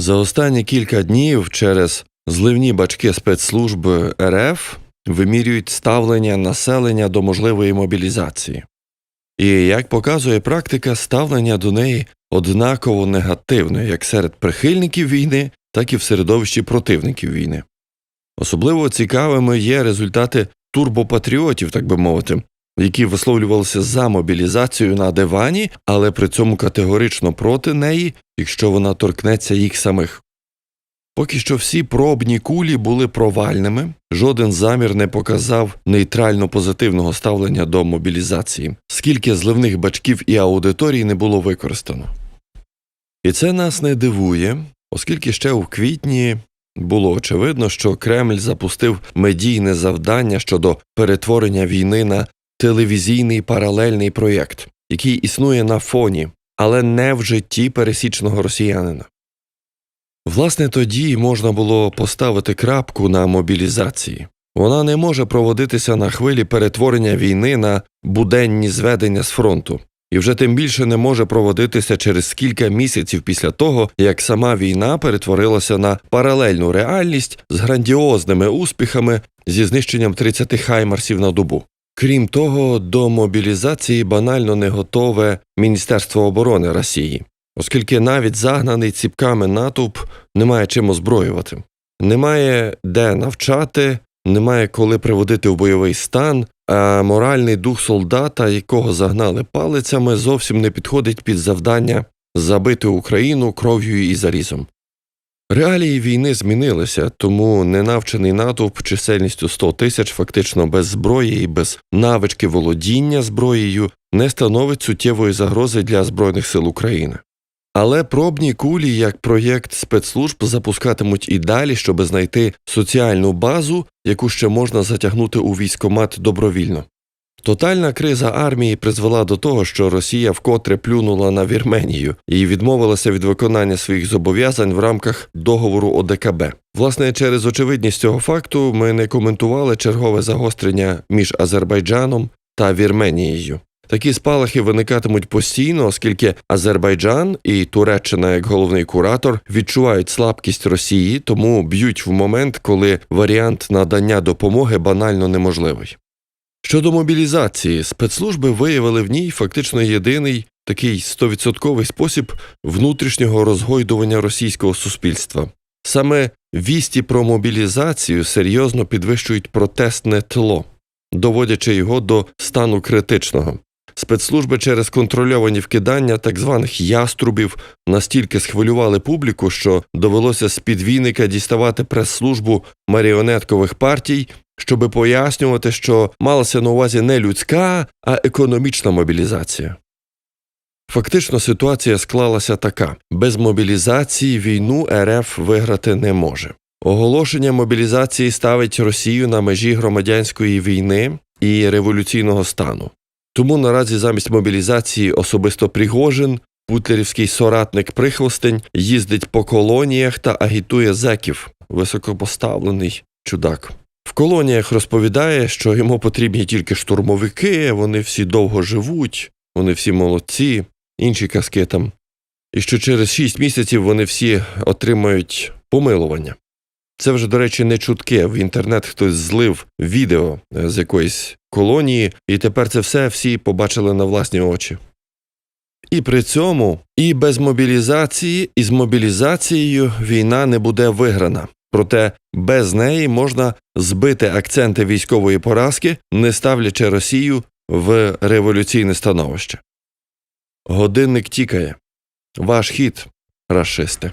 За останні кілька днів через зливні бачки спецслужб РФ вимірюють ставлення населення до можливої мобілізації. І як показує практика, ставлення до неї однаково негативне як серед прихильників війни, так і в середовищі противників війни. Особливо цікавими є результати турбопатріотів, так би мовити, які висловлювалися за мобілізацію на дивані, але при цьому категорично проти неї, якщо вона торкнеться їх самих. Поки що всі пробні кулі були провальними, жоден замір не показав нейтрально позитивного ставлення до мобілізації, скільки зливних бачків і аудиторій не було використано. І це нас не дивує, оскільки ще у квітні було очевидно, що Кремль запустив медійне завдання щодо перетворення війни на телевізійний паралельний проєкт, який існує на фоні, але не в житті пересічного росіянина. Власне, тоді можна було поставити крапку на мобілізації. Вона не може проводитися на хвилі перетворення війни на буденні зведення з фронту, і вже тим більше не може проводитися через кілька місяців після того, як сама війна перетворилася на паралельну реальність з грандіозними успіхами зі знищенням 30 хаймарсів на добу. Крім того, до мобілізації банально не готове Міністерство оборони Росії, оскільки навіть загнаний ціпками натовп не має чим озброювати, немає де навчати, немає коли приводити в бойовий стан, а моральний дух солдата, якого загнали палицями, зовсім не підходить під завдання забити Україну кров'ю і зарізом. Реалії війни змінилися, тому ненавчений натовп чисельністю 100 тисяч фактично без зброї і без навички володіння зброєю не становить суттєвої загрози для Збройних сил України. Але пробні кулі як проєкт спецслужб запускатимуть і далі, щоб знайти соціальну базу, яку ще можна затягнути у військомат добровільно. Тотальна криза армії призвела до того, що Росія вкотре плюнула на Вірменію і відмовилася від виконання своїх зобов'язань в рамках договору ОДКБ. Власне, через очевидність цього факту ми не коментували чергове загострення між Азербайджаном та Вірменією. Такі спалахи виникатимуть постійно, оскільки Азербайджан і Туреччина, як головний куратор, відчувають слабкість Росії, тому б'ють в момент, коли варіант надання допомоги банально неможливий. Щодо мобілізації, спецслужби виявили в ній фактично єдиний такий стовідсотковий спосіб внутрішнього розгойдування російського суспільства. Саме вісті про мобілізацію серйозно підвищують протестне тло, доводячи його до стану критичного. Спецслужби через контрольовані вкидання так званих яструбів настільки схвилювали публіку, що довелося з підвійника діставати прес-службу маріонеткових партій, щоби пояснювати, що малася на увазі не людська, а економічна мобілізація. Фактично ситуація склалася така: без мобілізації війну РФ виграти не може. Оголошення мобілізації ставить Росію на межі громадянської війни і революційного стану. Тому наразі замість мобілізації особисто Пригожин, путлерівський соратник Прихвостень, їздить по колоніях та агітує зеків, високопоставлений чудак. В колоніях розповідає, що йому потрібні тільки штурмовики, вони всі довго живуть, вони всі молодці, інші казки там. І що через шість місяців вони всі отримають помилування. Це вже, до речі, не чутки. В інтернет хтось злив відео з якоїсь колонії, і тепер це все всі побачили на власні очі. І при цьому і без мобілізації, і з мобілізацією війна не буде виграна. Проте без неї можна збити акценти військової поразки, не ставлячи Росію в революційне становище. Годинник тікає. Ваш хід, рашисти.